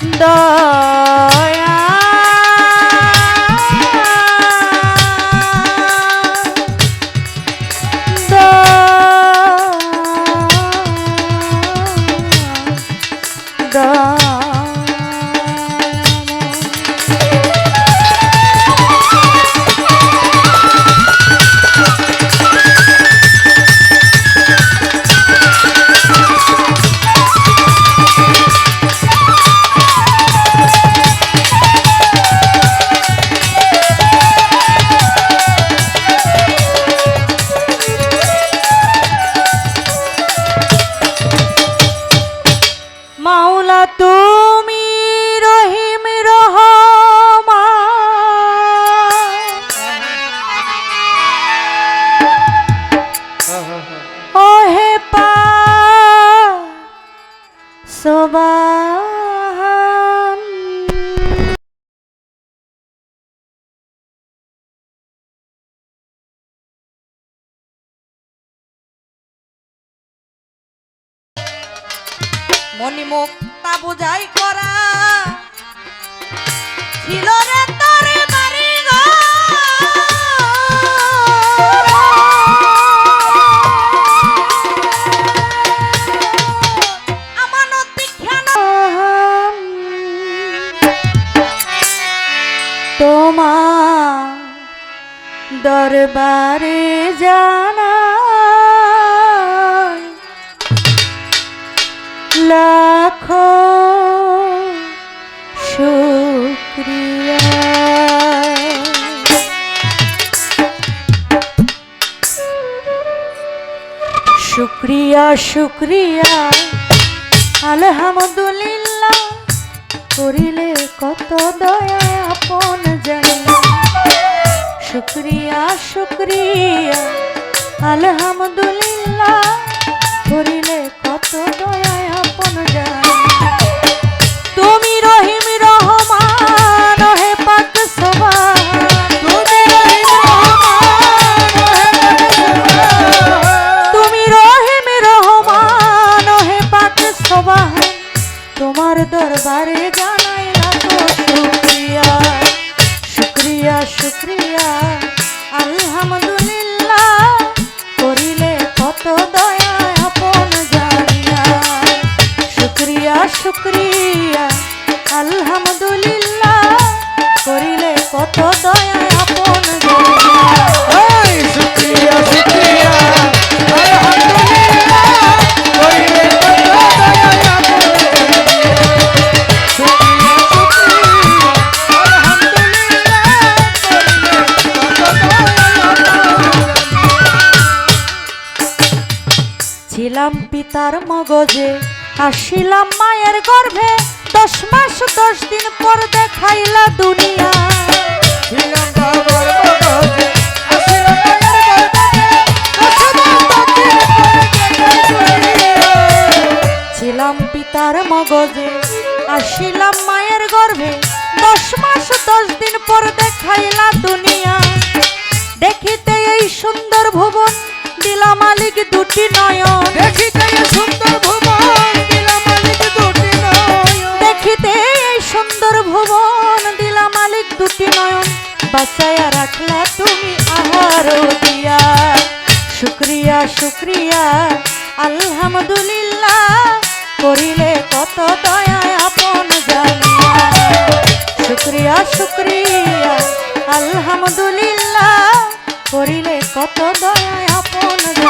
দয়া সোবাহান মণিমুখ তা বোঝাই করা ছিল দরবারে জানা লাখো শুক্রিয়া শুক্রিয়া আলহামদুলিল্লাহ করিলে কত দয়া আপন শুক্রিয়া শুক্রিয়া। আলহামদুলিল্লাহ করিলে কত দয়া আপন জানিলা মগজে আসিলাম মায়ের গর্ভে। দশ মাস, দশ দিন পর দেখাইলা দুনিয়া। ছিলাম পিতার মগজে, আসিলাম মায়ের গর্ভে। দশ মাস, দশ দিন পর দেখাইলা দুনিয়া। দেখিতে এই সুন্দর ভুবন দিলা মালিক দুটি নয়ন। দেখিতে সুন্দর বাঁচাইয়া রাখলা তুমি আমার দিয়া শুক্রিয়া শুক্রিয়া, আলহামদুলিল্লাহ, করিলে কত দয়া আপন জানিয়া। শুক্রিয়া শুক্রিয়া, আলহামদুলিল্লাহ, করিলে কত দয়া আপন জানিয়া।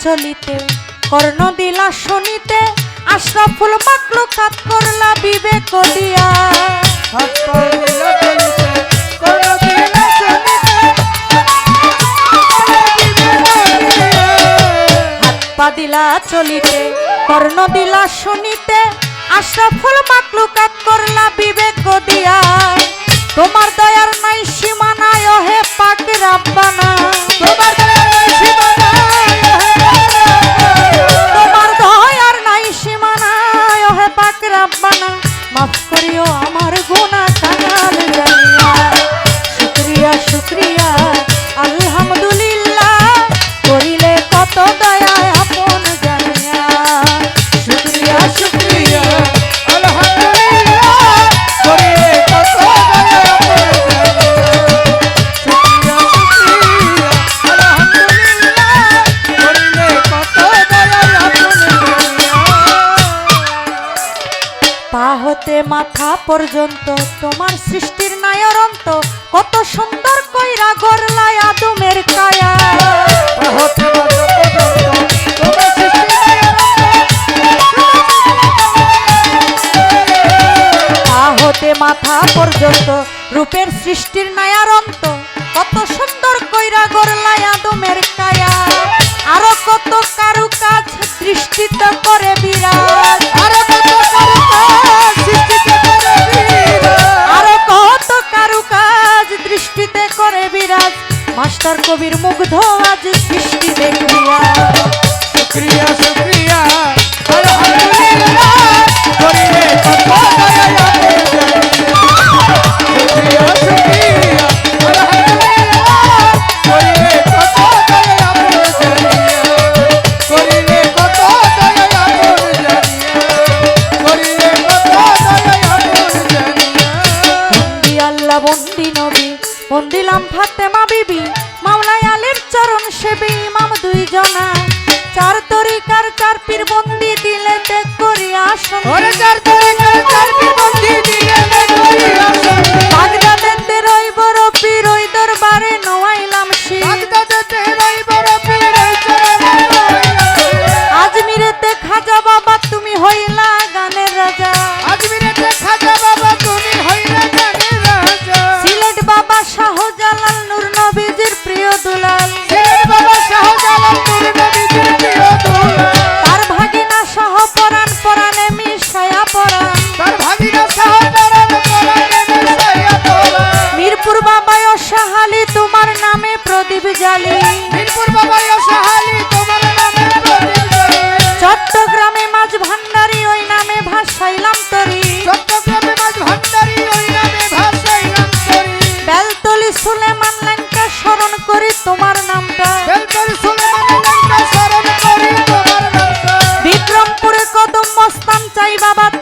চলিতে, কর্ণ দিলা শুনিতে আশরাফুল মাকলু কাত করলা বিবেক দিয়া। দিলা চলিতে, কর্ণ দিলা শুনিতে আশরাফুল মাকলু কাত করলা বিবেক দিয়া। তোমার দয়ার নাই সীমানায় হে পাক রাব্বানা। হতে মাথা পর্যন্ত তোমার সৃষ্টির নায়র অন্ত কত সুন্দর কইরা গরলায় আদমের কায়া। মাথা পর্যন্ত রূপের সৃষ্টির নায়ার অন্ত কত সুন্দর কইরা গরলায় আদমের কায়া। আরও কত কারু কাজ দৃষ্টিত করে বিরাজ। আরও তোর কবির মুগ্ধ আজ সৃষ্টি দেখবিয়া শুক্রিয়া শুক্রিয়া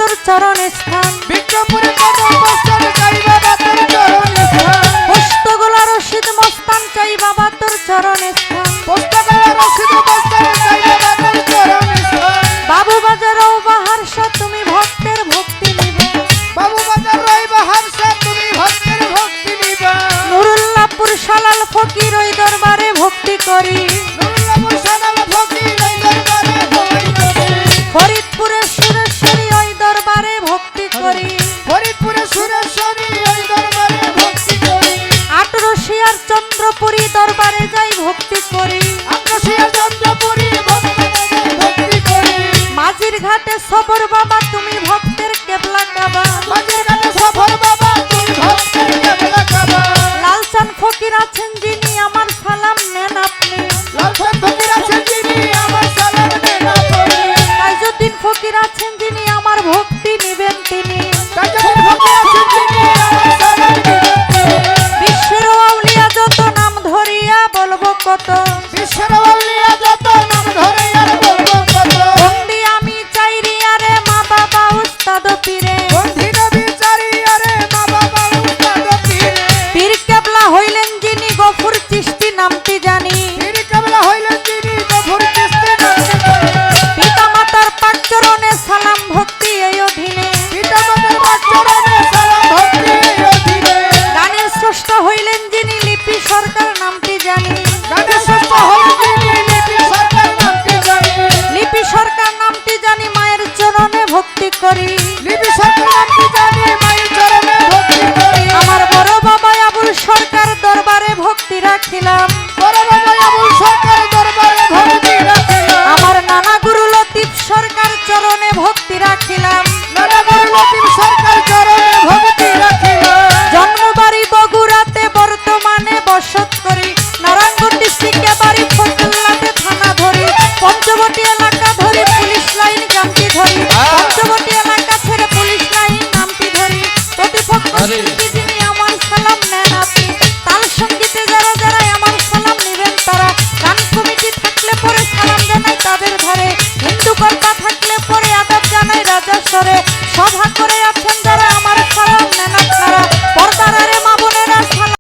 তোর চরণ স্থান। বিক্রমপুরে পোস্তগোলা রশিদ মস্তান চাই বাবা তোর চরণ স্থান। বাবু বাজার ও বাহার তুমি ভক্তের ভক্তি নিবে। বাবু বাজার রই বাহার তুমি ভক্তের ভক্তি নিবা। নুরুল্লাহপুর শালাল ফকির ওই দরবারে ভক্তি করি। খাতির আছেন যিনি আমার ভক্তি নিবেন তিনি।